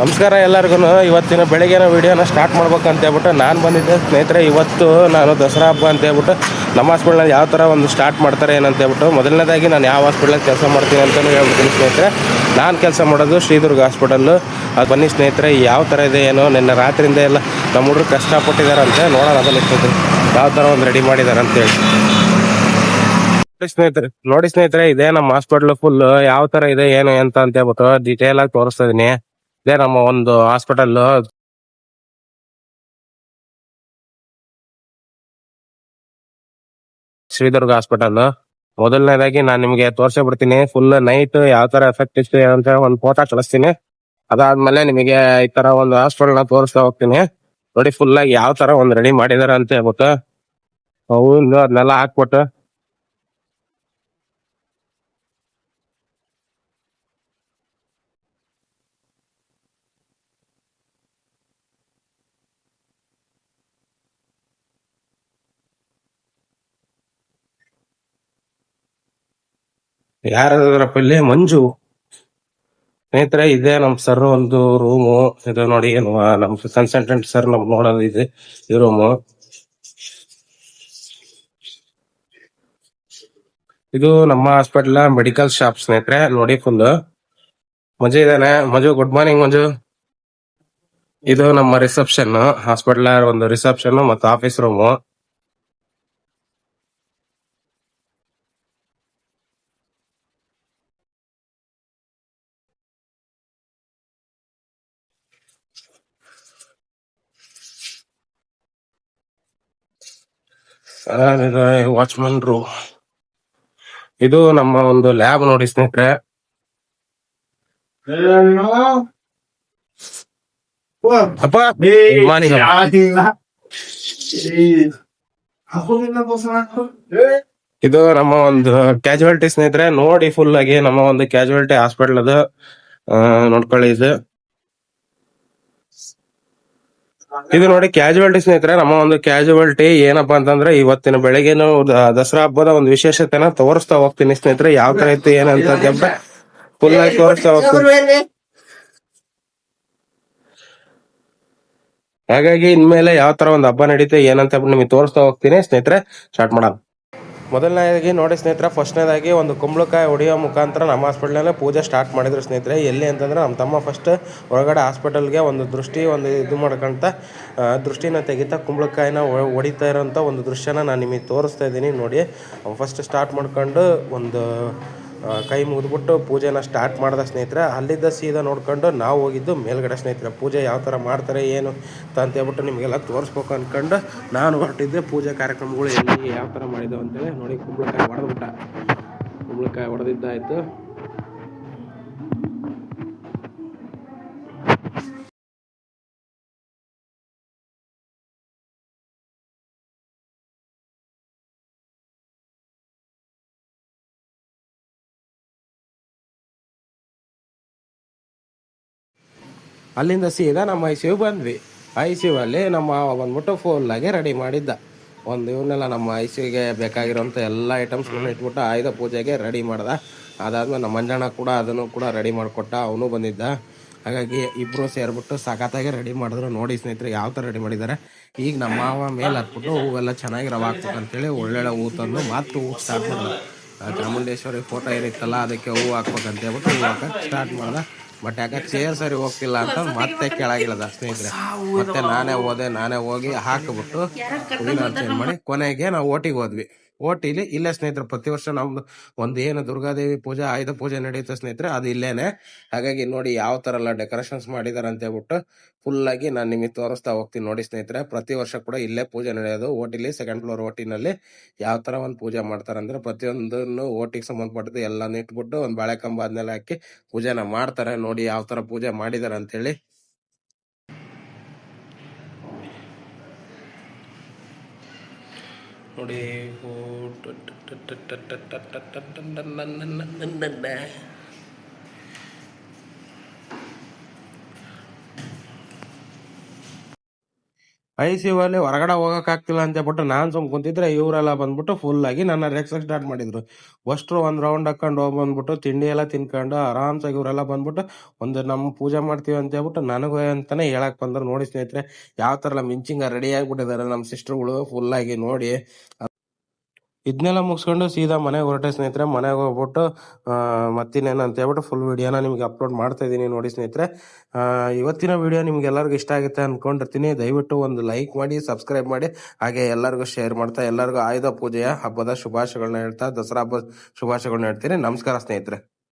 ನಮಸ್ಕಾರ ಎಲ್ಲರಿಗೂ ಇವತ್ತಿನ ಬೆಳಗ್ಗೆನ ವೀಡಿಯೋನ ಸ್ಟಾರ್ಟ್ ಮಾಡ್ಬೇಕು ಅಂತ ಹೇಳ್ಬಿಟ್ಟು ನಾನು ಬಂದಿದ್ದೆ. ಸ್ನೇಹಿತರೆ, ಇವತ್ತು ನಾನು ದಸರಾ ಹಬ್ಬ ಅಂತ ಹೇಳ್ಬಿಟ್ಟು ನಮ್ಮ ಹಾಸ್ಪಿಟ್ಲಲ್ಲಿ ಯಾವ ಥರ ಒಂದು ಸ್ಟಾರ್ಟ್ ಮಾಡ್ತಾರೆ ಏನಂತ ಹೇಳ್ಬಿಟ್ಟು ಮೊದಲನೇದಾಗಿ ನಾನು ಯಾವ ಹಾಸ್ಪಿಟ್ಲಲ್ಲಿ ಕೆಲಸ ಮಾಡ್ತೀನಿ ಅಂತಲೂ ಹೇಳ್ಬಿಡ್ತೀನಿ ಸ್ನೇಹಿತರೆ. ನಾನು ಕೆಲಸ ಮಾಡೋದು ಶ್ರೀದುರ್ಗ ಹಾಸ್ಪಿಟಲ್ಲು ಅದು ಬನ್ನಿ ಸ್ನೇಹಿತರೆ, ಯಾವ ಥರ ಇದೆ ಏನೋ? ನಿನ್ನೆ ರಾತ್ರಿಯಿಂದ ಎಲ್ಲ ನಮ್ಮ ಹುಡುಗರು ಕಷ್ಟಪಟ್ಟಿದ್ದಾರಂತೆ ನೋಡೋಣ ಅದನ್ನು ಸ್ನೇಹಿತರೆ ಯಾವ ಥರ ಒಂದು ರೆಡಿ ಮಾಡಿದ್ದಾರೆ ಅಂತೇಳಿ ಸ್ನೇಹಿತರೆ, ನೋಡಿ ಸ್ನೇಹಿತರೆ, ಇದೇ ನಮ್ಮ ಹಾಸ್ಪಿಟ್ಲು ಫುಲ್ ಯಾವ ತರ ಇದೆ, ಏನು ಅಂತ ಅಂತ ಹೇಳ್ಬಿಟ್ಟು ಡೀಟೇಲ್ ಆಗಿ ತೋರಿಸ್ತಾ ಇದೀನಿ. ಇದೇ ನಮ್ಮ ಒಂದು ಹಾಸ್ಪಿಟಲ್ ಶ್ರೀದುರ್ಗ ಹಾಸ್ಪಿಟಲ್ ಮೊದಲನೇದಾಗಿ ನಾನು ನಿಮಗೆ ತೋರ್ಸೇ ಬಿಡ್ತೀನಿ ಫುಲ್ ನೈಟ್ ಯಾವ ತರ ಎಫೆಕ್ಟ್ ಇತ್ತು ಅಂತ ಒಂದು ಫೋಟೋ ಕಳಿಸ್ತೀನಿ. ಅದಾದ್ಮೇಲೆ ನಿಮಗೆ ಈ ತರ ಒಂದು ಹಾಸ್ಪಿಟಲ್ನ ತೋರಿಸ್ತಾ ಹೋಗ್ತೀನಿ. ನೋಡಿ ಫುಲ್ ಆಗಿ ಯಾವ ತರ ಒಂದು ರೆಡಿ ಮಾಡಿದಾರೆ ಅಂತ ಹೇಳ್ಬಿಟ್ಟು. ಅವು ಅದನ್ನೆಲ್ಲ ಹಾಕ್ಬಿಟ್ಟು. ಯಾರಪ್ಪ ಇಲ್ಲಿ, ಮಂಜು. ಸ್ನೇಹಿತರೆ, ಇದೆ ನಮ್ ಸರ್ ಒಂದು ರೂಮು ಇದು ನೋಡಿ, ಏನು ನಮ್ ಕನ್ಸಲ್ಟೆಂಟ್ ಸರ್ ನಮ್ ನೋಡೋದು ಇದೆ, ಈ ರೂಮು ಇದು ನಮ್ಮ ಹಾಸ್ಪಿಟಲ್ ಮೆಡಿಕಲ್ ಶಾಪ್ ಸ್ನೇಹಿತರೆ. ನೋಡಿ ಫುಲ್ ಮಜು ಇದಾನೆ ಮಜು ಗುಡ್ ಮಾರ್ನಿಂಗ್ ಮಂಜು. ಇದು ನಮ್ಮ ರಿಸೆಪ್ಷನ್ ಹಾಸ್ಪಿಟಲ್ ಒಂದು ರಿಸೆಪ್ಷನ್ ಮತ್ತು ಆಫೀಸ್ ರೂಮು ವಾಚ್ಮನ್ ರೂಮ್ ಇದು ನಮ್ಮ ಒಂದು ಲ್ಯಾಬ್ ನೋಡಿ ಸ್ನೇಹಿತರೆ. ಅಪ್ಪ ಇದು ನಮ್ಮ ಒಂದು ಕ್ಯಾಜುವಾಲಿಟಿ ಸ್ನೇಹಿತರೆ. ನೋಡಿ ಫುಲ್ ಆಗಿ ನಮ್ಮ ಒಂದು ಕ್ಯಾಜುವಾಲಿಟಿ ಹಾಸ್ಪಿಟಲ್ ಅದು. ನೋಡ್ಕೊಳ್ಳಿ ಇದು. ಇದು ನೋಡಿ ಕ್ಯಾಜುವಲ್ಟಿ ಸ್ನೇಹಿತರೆ ನಮ್ಮ ಒಂದು ಕ್ಯಾಜುವಲ್ಟಿ ಏನಪ್ಪಾ ಅಂತಂದ್ರೆ ಇವತ್ತಿನ ಬೆಳಗ್ಗೆ ದಸರಾ ಹಬ್ಬದ ಒಂದು ವಿಶೇಷತೆನ ತೋರಿಸ್ತಾ ಹೋಗ್ತೀನಿ ಸ್ನೇಹಿತರೆ ಯಾವ ತರ ಇತ್ತು ಏನಂತ ಫುಲ್ ಆಗಿ ತೋರಿಸ್ತಾ ಹೋಗ್ತೀನಿ. ಹಾಗಾಗಿ ಇನ್ಮೇಲೆ ಯಾವ ತರ ಒಂದು ಹಬ್ಬ ನಡೀತೆ ಏನಂತ ನಿಮಗೆ ತೋರಿಸ್ತಾ ಹೋಗ್ತೀನಿ ಸ್ನೇಹಿತರೆ ಸ್ಟಾರ್ಟ್ ಮಾಡೋಣ. ಮೊದಲನೇದಾಗಿ ನೋಡಿ ಸ್ನೇಹಿತರೆ, ಫಸ್ಟ್ನೇದಾಗಿ ಒಂದು ಕುಂಬಳಕಾಯಿ ಹೊಡೆಯೋ ಮುಖಾಂತರ ನಮ್ಮ ಹಾಸ್ಪಿಟ್ಲಲ್ಲೇ ಪೂಜೆ ಸ್ಟಾರ್ಟ್ ಮಾಡಿದ್ರು ಸ್ನೇಹಿತರೆ. ಎಲ್ಲಿ ಅಂತಂದ್ರೆ ನಮ್ಮ ತಮ್ಮ ಫಸ್ಟ್ ಹೊರಗಡೆ ಹಾಸ್ಪಿಟಲ್ಗೆ ಒಂದು ದೃಷ್ಟಿ, ಒಂದು ಇದು ಮಾಡ್ಕೊಂತ ದೃಷ್ಟಿನ ತೆಗಿತಾ ಕುಂಬಳಕಾಯಿನ ಹೊಡಿತಾ ಇರೋಂಥ ಒಂದು ದೃಶ್ಯನ ನಾನು ನಿಮಗೆ ತೋರಿಸ್ತಾ ಇದ್ದೀನಿ. ನೋಡಿ ಫಸ್ಟ್ ಸ್ಟಾರ್ಟ್ ಮಾಡ್ಕೊಂಡು ಒಂದು ಕೈ ಮುಗಿದ್ಬಿಟ್ಟು ಪೂಜೆನ ಸ್ಟಾರ್ಟ್ ಮಾಡಿದ ಸ್ನೇಹಿತರೆ, ಅಲ್ಲಿದ್ದ ಸೀದಾ ನೋಡ್ಕೊಂಡು ನಾವು ಹೋಗಿದ್ದು ಮೇಲ್ಗಡೆ ಸ್ನೇಹಿತರೆ. ಪೂಜೆ ಯಾವ ಥರ ಮಾಡ್ತಾರೆ, ಏನು ಅಂತ ಹೇಳ್ಬಿಟ್ಟು ನಿಮಗೆಲ್ಲ ತೋರಿಸ್ಬೇಕು ಅಂದ್ಕೊಂಡು ನಾನು ಹೊರಟಿದ್ದೆ. ಪೂಜೆ ಕಾರ್ಯಕ್ರಮಗಳು ಎಲ್ಲಿ, ಯಾವ ಥರ ಮಾಡಿದ್ದೆವು ಅಂತೇಳಿ ನೋಡಿ ಕುಂಬಳಕಾಯಿ ಹೊಡೆದ್ಬಿಟ್ಟ ಕುಂಬಳಕಾಯಿ ಹೊಡೆದಿದ್ದಾಯ್ತು ಅಲ್ಲಿಂದ ಸೀದಾ ನಮ್ಮ ಐ ಸಿ ಯು ಬಂದ್ವಿ. ಐ ಸಿ ಯು ಅಲ್ಲಿ ನಮ್ಮ ಬಂದ್ಬಿಟ್ಟು ಫುಲ್ಲಾಗಿ ರೆಡಿ ಮಾಡಿದ್ದ. ಒಂದು ಇವನ್ನೆಲ್ಲ ನಮ್ಮ ಐ ಸಿ ಯುಗೆ ಬೇಕಾಗಿರೋಂಥ ಎಲ್ಲ ಐಟಮ್ಸ್ಗಳನ್ನ ಇಟ್ಬಿಟ್ಟು ಆಯುಧ ಪೂಜೆಗೆ ರೆಡಿ ಮಾಡ್ದ. ಅದಾದ್ಮೇಲೆ ನಮ್ಮ ಮಂಜಣ್ಣ ಕೂಡ ಅದನ್ನು ಕೂಡ ರೆಡಿ ಮಾಡಿಕೊಟ್ಟ, ಅವನು ಬಂದಿದ್ದ. ಹಾಗಾಗಿ ಇಬ್ಬರು ಸೇರ್ಬಿಟ್ಟು ಸಖತ್ತಾಗಿ ರೆಡಿ ಮಾಡಿದ್ರು. ನೋಡಿ ಸ್ನೇಹಿತರೆ ಯಾವ ಥರ ರೆಡಿ ಮಾಡಿದ್ದಾರೆ. ಈಗ ನಮ್ಮ ಮಾವ ಮೇಲೆ ಹತ್ಬಿಟ್ಟು ಹೂವೆಲ್ಲ ಚೆನ್ನಾಗಿ ರವ ಹಾಕ್ಬೇಕು ಅಂತೇಳಿ ಒಳ್ಳೊಳ್ಳೆ ಹೂ ತಂದು ಮತ್ತೆ ಹೂ ಸ್ಟಾರ್ಟ್ ಮಾಡಿದ. ಚಾಮುಂಡೇಶ್ವರಿ ಫೋಟೋ ಏನಿತ್ತಲ್ಲ, ಅದಕ್ಕೆ ಹೂ ಹಾಕ್ಬೇಕಂತ ಹೇಳ್ಬಿಟ್ಟು ಹೂ ಹಾಕಕ್ಕೆ ಸ್ಟಾರ್ಟ್ ಮಾಡ್ದ. ಬಟ್ ಯಾಕೆ ಚೇರ್ ಸರಿ ಹೋಗ್ತಿಲ್ಲ ಅಂತ ಮತ್ತೆ ಕೆಳಗಿಲ್ಲದ ಸ್ನೇಹಿತರೆ ಮತ್ತೆ ನಾನೇ ಹೋದೆ ನಾನೇ ಹೋಗಿ ಹಾಕಿಬಿಟ್ಟು ಚೇಂಜ್ ಮಾಡಿ ಕೊನೆಗೆ ನಾವು ಓಟಿಗೆ ಹೋದ್ವಿ. ಓಟಿಲಿ ಇಲ್ಲೇ ಸ್ನೇಹಿತರೆ ಪ್ರತಿ ವರ್ಷ ನಮ್ದು ಒಂದು ಏನು ದುರ್ಗಾದೇವಿ ಪೂಜೆ ಆಯುಧ ಪೂಜೆ ನಡೆಯುತ್ತೆ ಸ್ನೇಹಿತರೆ ಅದು ಇಲ್ಲೇನೆ. ಹಾಗಾಗಿ ನೋಡಿ ಯಾವ ತರ ಎಲ್ಲ ಡೆಕೋರೇಷನ್ಸ್ ಮಾಡಿದಾರೆ ಅಂತ ಹೇಳ್ಬಿಟ್ಟು ಫುಲ್ ಆಗಿ ನಾನು ನಿಮಗೆ ತೋರಿಸ್ತಾ ಹೋಗ್ತೀನಿ ನೋಡಿ ಸ್ನೇಹಿತರೆ. ಪ್ರತಿ ವರ್ಷ ಕೂಡ ಇಲ್ಲೇ ಪೂಜೆ ನಡೆಯೋದು. ಓಟಿಲಿ ಸೆಕೆಂಡ್ ಫ್ಲೋರ್ ಓಟಿನಲ್ಲಿ ಯಾವ ತರ ಒಂದು ಪೂಜೆ ಮಾಡ್ತಾರೆ ಅಂದ್ರೆ ಪ್ರತಿಯೊಂದನ್ನು ಓಟಿಗೆ ಸಂಬಂಧಪಟ್ಟದ್ದು ಎಲ್ಲಾನು ಇಟ್ಬಿಟ್ಟು ಒಂದು ಬಾಳೆಕಂಬ ಅದನ್ನೆಲ್ಲ ಹಾಕಿ ಪೂಜೆನ ಮಾಡ್ತಾರೆ. ನೋಡಿ ಯಾವ ತರ ಪೂಜೆ ಅಂತ ಅಂತೇಳಿ ನೋಡಿ ಐ ಸಿ ಯು ಅಲ್ಲಿ ಹೊರಗಡೆ ಹೋಗೋಕ್ಕಾಗ್ತಿಲ್ಲ ಅಂತ ಹೇಳ್ಬಿಟ್ಟು ನಾನ್ ಸುಮ್ ಕುಂತಿದ್ರೆ ಇವರೆಲ್ಲ ಬಂದ್ಬಿಟ್ಟು ಫುಲ್ ಆಗಿ ನನ್ನ ರೆಕ್ಸ್ ಸ್ಟಾರ್ಟ್ ಮಾಡಿದ್ರು. ಅಷ್ಟ್ರು ಒಂದು ರೌಂಡ್ ಹಾಕೊಂಡು ಹೋಗಿ ಬಂದ್ಬಿಟ್ಟು ತಿಂಡಿ ಎಲ್ಲ ತಿನ್ಕೊಂಡು ಆರಾಮ್ಸಾಗಿ ಇವರೆಲ್ಲ ಬಂದ್ಬಿಟ್ಟು ಒಂದು ನಮ್ ಪೂಜೆ ಮಾಡ್ತೀವಿ ಅಂತ ಹೇಳ್ಬಿಟ್ಟು ನನಗೂ ಅಂತಾನೆ ಹೇಳಕ್ ಬಂದ್ರು. ನೋಡಿ ಸ್ನೇಹಿತರೆ, ಯಾವ ತರ ಎಲ್ಲ ಮಿಂಚಿಂಗ ರೆಡಿ ಆಗಿಬಿಟ್ಟಿದ್ದಾರೆ ನಮ್ಮ ಸಿಸ್ಟರ್ಗಳು ಫುಲ್ ಆಗಿ ನೋಡಿ. ಇದನ್ನೆಲ್ಲ ಮುಗಿಸ್ಕೊಂಡು ಸೀದಾ ಮನೆಗೆ ಹೊರಟೆ ಸ್ನೇಹಿತರೆ. ಮನೆಗೆ ಹೋಗ್ಬಿಟ್ಟು ಮತ್ತಿನ್ನೇನು ಅಂತ ಹೇಳ್ಬಿಟ್ಟು ಫುಲ್ ವೀಡಿಯೋನ ನಿಮ್ಗೆ ಅಪ್ಲೋಡ್ ಮಾಡ್ತಾ ಇದ್ದೀನಿ ನೋಡಿ ಸ್ನೇಹಿತರೆ. ಇವತ್ತಿನ ವಿಡಿಯೋ ನಿಮ್ಗೆ ಎಲ್ಲರಿಗೂ ಇಷ್ಟ ಆಗುತ್ತೆ ಅಂದ್ಕೊಂಡಿರ್ತೀನಿ ದಯವಿಟ್ಟು ಒಂದು ಲೈಕ್ ಮಾಡಿ ಸಬ್ಸ್ಕ್ರೈಬ್ ಮಾಡಿ. ಹಾಗೆ ಎಲ್ಲರಿಗೂ ಶೇರ್ ಮಾಡ್ತಾ, ಎಲ್ಲರಿಗೂ ಆಯುಧ ಪೂಜೆಯ ಹಬ್ಬದ ಶುಭಾಶಯಗಳನ್ನ ಹೇಳ್ತಾ, ದಸರಾ ಹಬ್ಬದ ಶುಭಾಶಯಗಳನ್ನ ಹೇಳ್ತೀನಿ. ನಮಸ್ಕಾರ ಸ್ನೇಹಿತರೆ.